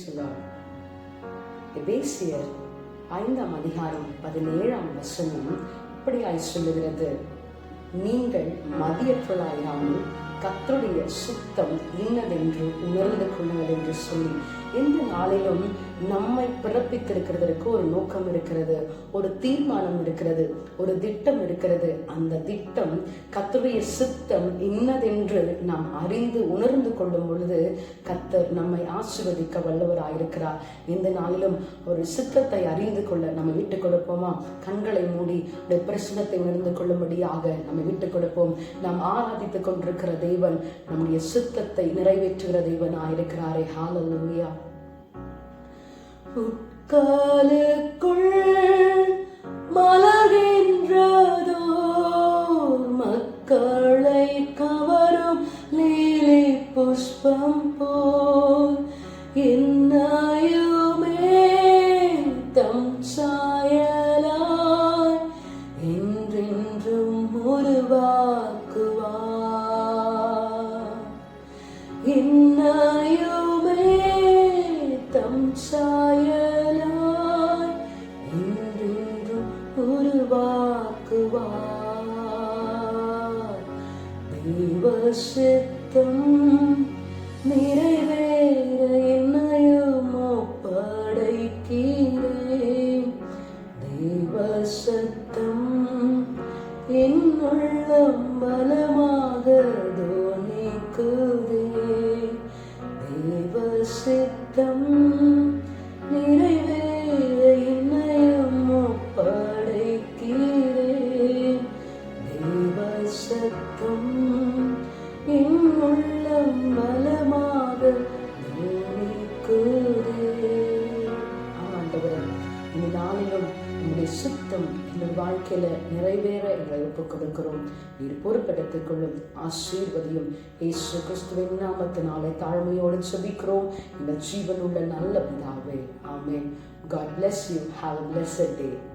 சொன்னார். எபேசியர் ஐந்தாம் அதிகாரம் பதினேழாம் வசனம் இப்படியாய் சொல்லுகிறது. நீங்கள் மதியற்றலாயிராமல் கத்தருடைய சுத்தம் இன்னதென்று உணர்ந்து கொள்ளுங்கள் என்று சொல்லி எந்த நாளிலும் நம்மை பிறப்பித்திருக்கிறதற்கு ஒரு நோக்கம் இருக்கிறது ஒரு தீர்மானம் இருக்கிறது ஒரு திட்டம் இருக்கிறது. அந்த திட்டம் கத்தருடைய சித்தம் இன்னதென்று நாம் அறிந்து உணர்ந்து கொள்ளும் பொழுது கத்தர் நம்மை ஆசிர்வதிக்க வல்லவராயிருக்கிறார். இந்த நாளிலும் ஒரு சித்தத்தை அறிந்து கொள்ள நம்ம விட்டுக் கொடுப்போமா? கண்களை மூடி ஒரு பிரச்சனத்தை உணர்ந்து கொள்ளும்படியாக நம்ம விட்டுக் கொடுப்போம். நாம் ஆராதித்துக் கொண்டிருக்கிற தேவன் நம்முடைய சித்தத்தை நிறைவேற்றுகிற தேவன் ஆயிருக்கிறாரே ஹாலலூயா உட்காலுக்குள் மலர்கின்றதோ? மக்களை கவரும் லீலி புஷ்பம் போல் என்னையுமே தம் சாயலாய் என்றென்றும் உருவாக்குவார். உருவாக்குவார் தெய்வ சித்தம் நிறைவேற என்னையும் ஒப்படைக்கிறேன். தெய்வ சத்தம் என்னுள்ளம் பலமாக தோணிக்குதே தெய்வ சித்தம் நிறைவேற சத்தம் இன்னுள்ளம் பலமாக இந்த நாளிலும் சுத்தம் எங்கள் வாழ்க்கையில நிறைவேற எங்களை ஒப்புக் கொடுக்கிறோம் நீர் பொறுப்பெடுத்துக் கொள்ளும் ஆசீர்வதியும் ஏசு கிறிஸ்துவின் நாமத்தினாலே தாழ்மையோடு செபிக்கிறோம் இந்த ஜீவனுள்ள நல்ல பிதாவே ஆமே God bless you. Have a blessed day.